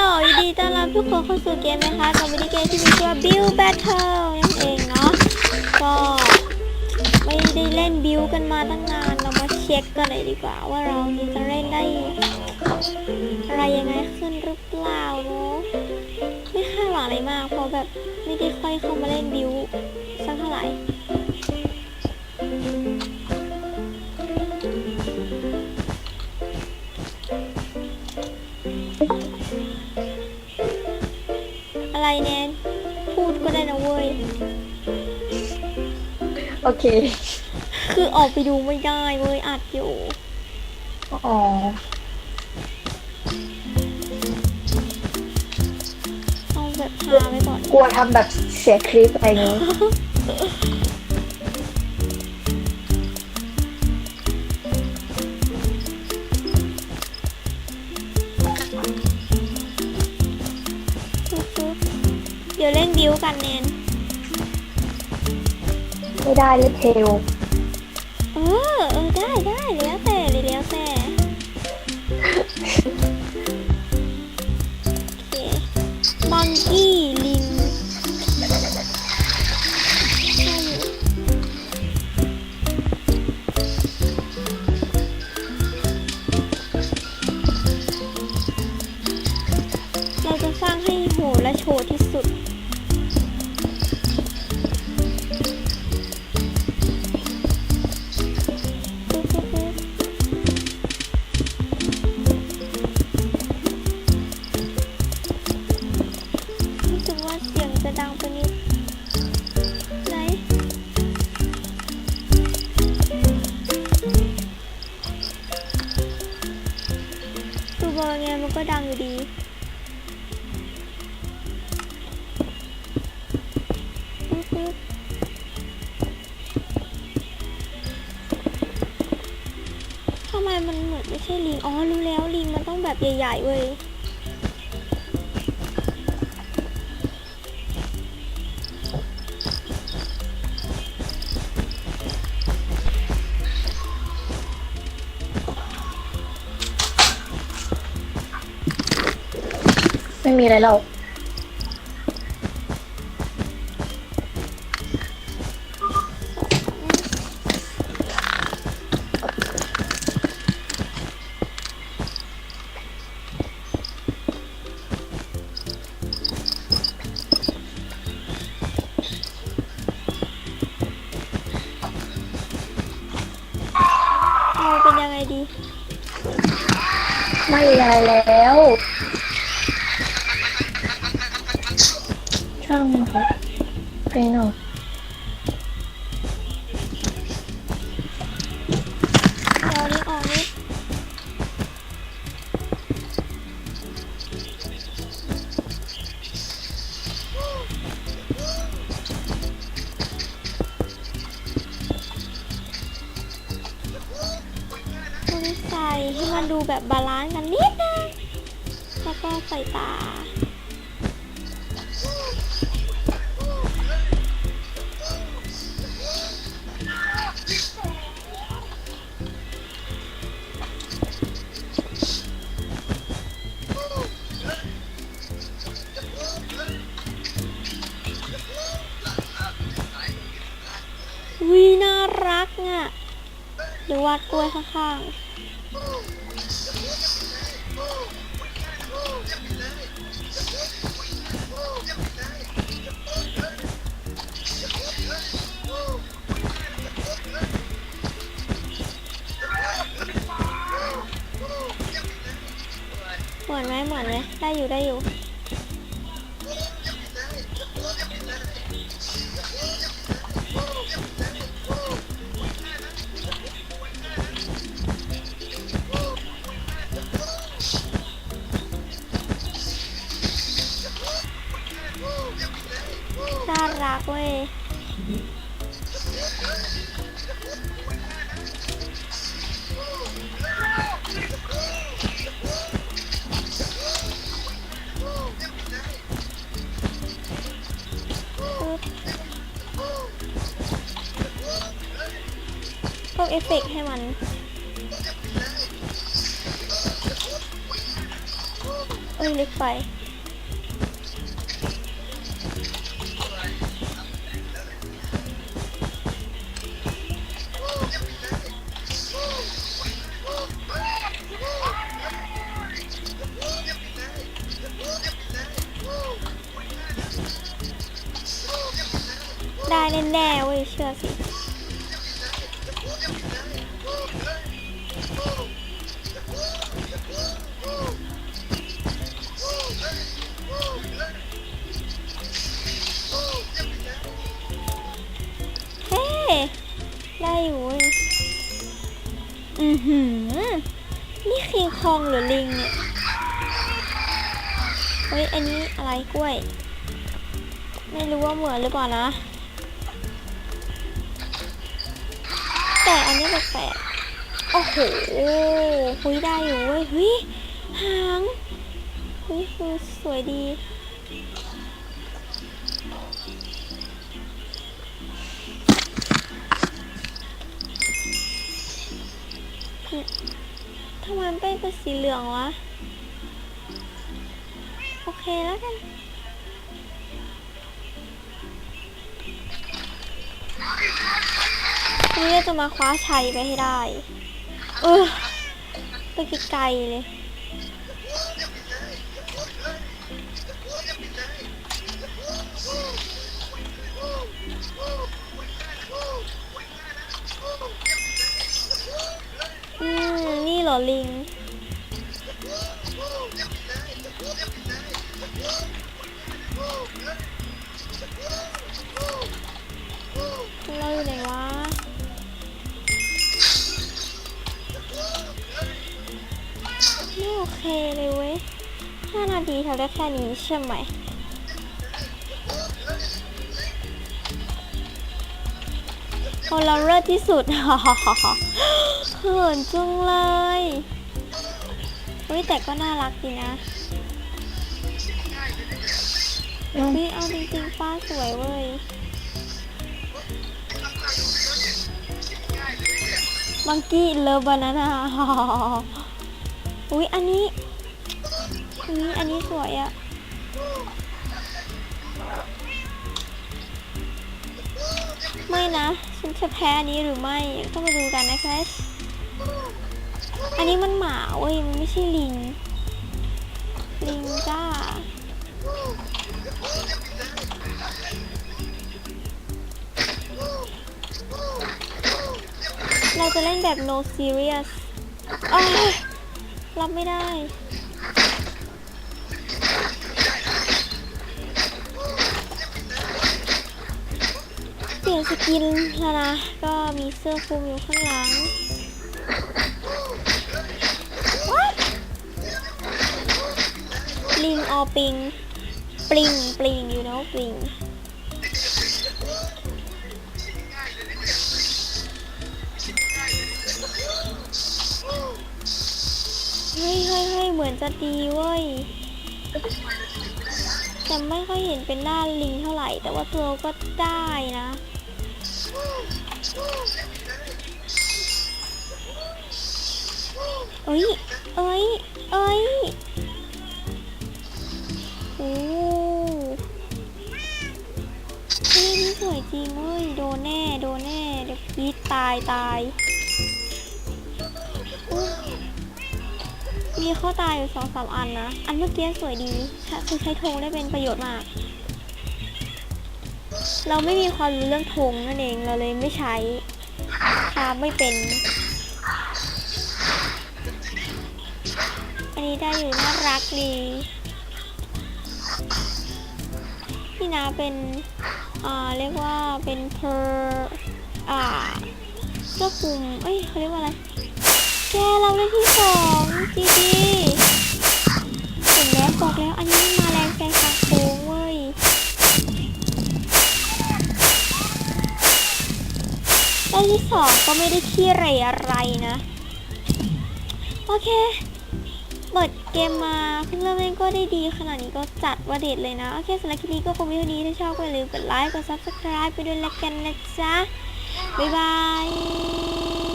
ลยินดีต้อนรับทุกคนเข้าสู่เกมนะคะกับวิดีเกมที่มีชื่อว่า Build Battle นั่นเองเนาะ ก็ไม่ได้เล่นบิวกันมาตั้งนาน เรามาเช็คกันเลยดีกว่าว่าเรานี่จะเล่นได้ อะไรยังไงขึ้นหรือเปล่าเนาะ ไม่คาดหวังอะไรมากเพราะแบบไม่ได้ค่อยเข้ามาเล่นบิวสักเท่าไหร่ โอเค คือออกไปดูไม่ได้เว้ยอัดอยู่ อ๋อต้องแบบพาไปก่อน กลัวทำแบบเสียคลิปอะไรอย่างงี้ปึ๊บเดี๋ยวเล่นบิวกันแนน ไม่ได้เลยเทล ทำไมมันเหมือนไม่ใช่ลิง อ๋อ รู้แล้วลิงมันต้องแบบใหญ่ๆเว้ย ไม่มีอะไรเรา ไม่ได้แล้ว ช่างมันครับไปหน่อย ใส่ให้มันดูแบบบาลานซ์กันนิดนึงแล้วก็ใส่ตาวีน่ารักอะเดี๋ยววาดกล้วยข้างๆ ได้อยู่ได้อยู่ อฟเฟกให้มัน เอ้ยเล็กไปได้แน่ๆเว้ยเชื่อสิ อือหือ นี่คิงคองหรือลิงเนี่ย เฮ้ย อันนี้อะไรกล้วย ไม่รู้ว่าเหมือนหรือเปล่านะ แต่อันนี้แปลกๆโอ้โหหุยได้อยู่เว้ยเฮ้ยหางเฮ้ยสวยดี ทำไมเป็นเป็นสีเหลืองวะ โอเคแล้วกันวันนี้จะมาคว้าชัยไปให้ได้ เออไปไกลๆเลย อลิง เราอยู่ไหนวะ ไม่โอเคเลยเว้ยห้านาทีทำได้แค่นี้ใช่ไหม คนเราเลิศที่สุดเขินจุงเลยเฮ้ยแต่ก็น่ารักดีนะอืมเฮ้ยเอาจริงๆป้าสวยเว้ย มังกี้เลิฟบานาน่าอุ้ยอันนี้อุ้ยอันนี้สวยอะ ไม่นะ ฉันจะแพ้อันนี้หรือไม่ต้องมาดูกันนะคะอันนี้มันหมาเว้ยมันไม่ใช่ลิง ลิงจ้าเราจะเล่นแบบ no serious รับไม่ได้ี่สกินแล้วนะ ก็มีเสื้อคลุมอยู่ข้างหลังลิงออปิง ปลิง ปลิง you know ปลิงเฮ้ยเฮ้ยเฮ้ยเหมือนจะดีเว้ยแต่ไม่ค่อยเห็นเป็นหน้าลิงเท่าไหร่ แต่ว่าตัวก็ได้นะ เอ้ย เอ้ย เอ้ย โอ้เฮ้ยนี่สวยจริงเว้ย โดนแน่ โดนแน่ เดี๋ยวกรีดตายตายมีข้อตายอยู่สองสามอันนะ อันเมื่อกี้สวยดี คือใช้ธงได้เป็นประโยชน์มาก เราไม่มีความรู้เรื่องธงนั่นเองเราเลยไม่ใช้ทาไม่เป็น อันนี้ได้อยู่น่ารักดีพี่นาเป็นอ่าเรียกว่าเป็นเพอร์อ่าเสื้อคลุมเอ้ยเขาเรียกว่าอะไร แกเราได้ที่สองจีดีเห็นแล้วบอกแล้วอันนี้มาแรงแซง ได้ที่สองก็ไม่ได้ขี้เหรอะไรนะ โอเค เปิดเกมมาเพิ่งเริ่มเล่นก็ได้ดีขนาดนี้ก็จัดว่าเด็ดเลยนะ โอเคสำหรับคลิปนี้ก็คงมีเท่านี้ถ้าชอบก็อย่าลืมกดไลค์ กด subscribe ไปด้วยละกันนะจ๊ะ บ๊ายบาย